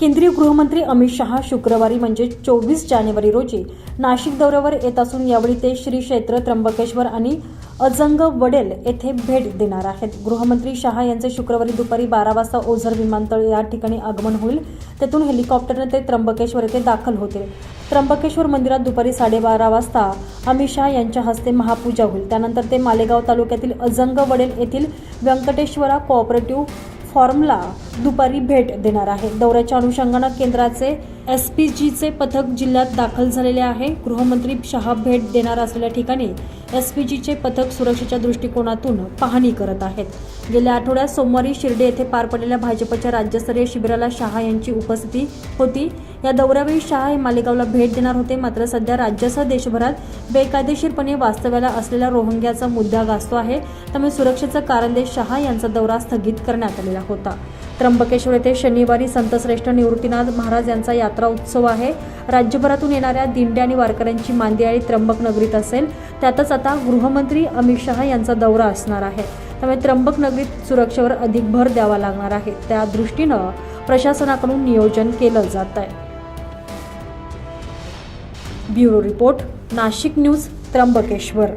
केंद्रीय गृहमंत्री अमित शहा शुक्रवारी म्हणजे चोवीस जानेवारी रोजी नाशिक दौऱ्यावर येत असून यावेळी ते श्री क्षेत्र त्र्यंबकेश्वर आणि अजंग वडेल येथे भेट देणार आहेत. गृहमंत्री शहा यांचे शुक्रवारी दुपारी बारा वाजता ओझर विमानतळ या ठिकाणी आगमन होईल. तेथून हेलिकॉप्टरने ते त्र्यंबकेश्वर येथे दाखल होतील त्र्यंबकेश्वर मंदिरात दुपारी साडेबारा वाजता अमित शहा यांच्या हस्ते महापूजा होईल. त्यानंतर ते मालेगाव तालुक्यातील अजंग वडेल येथील व्यंकटेश्वरा कोऑपरेटिव्ह फॉर्मला दुपारी भेट देणार आहे. दौऱ्याच्या अनुषंगानं केंद्राचे एस पी जीचे पथक जिल्ह्यात दाखल झालेले आहे. गृहमंत्री शहा भेट देणार असलेल्या ठिकाणी एस पी जीचे पथक सुरक्षेच्या दृष्टिकोनातून पाहणी करत आहेत. गेल्या आठवड्यात सोमवारी शिर्डे येथे पार पडलेल्या भाजपच्या राज्यस्तरीय शिबिराला शहा यांची उपस्थिती होती. या दौऱ्यावेळी शहा हे मालेगावला भेट देणार होते. मात्र सध्या राज्यासह देशभरात बेकायदेशीरपणे वास्तव्याला असलेल्या रोहिंग्याचा मुद्दा गाजतो आहे. त्यामुळे सुरक्षेचं कारण देत शहा यांचा दौरा स्थगित करण्यात आलेला होता. त्र्यंबकेश्वर येथे शनिवारी संतश्रेष्ठ निवृत्तीनाथ महाराज यांचा यात्रा उत्सव आहे. राज्यभरातून येणाऱ्या दिंड्या आणि वारकऱ्यांची मांदियाळी त्र्यंबक नगरीत असेल त्यातच आता गृहमंत्री अमित शहा यांचा दौरा असणार आहे. त्यामुळे त्र्यंबक नगरीत सुरक्षेवर अधिक भर द्यावा लागणार आहे. त्या दृष्टीनं प्रशासनाकडून नियोजन केलं जात आहे. Bureau report Nashik news Trimbakeshwar.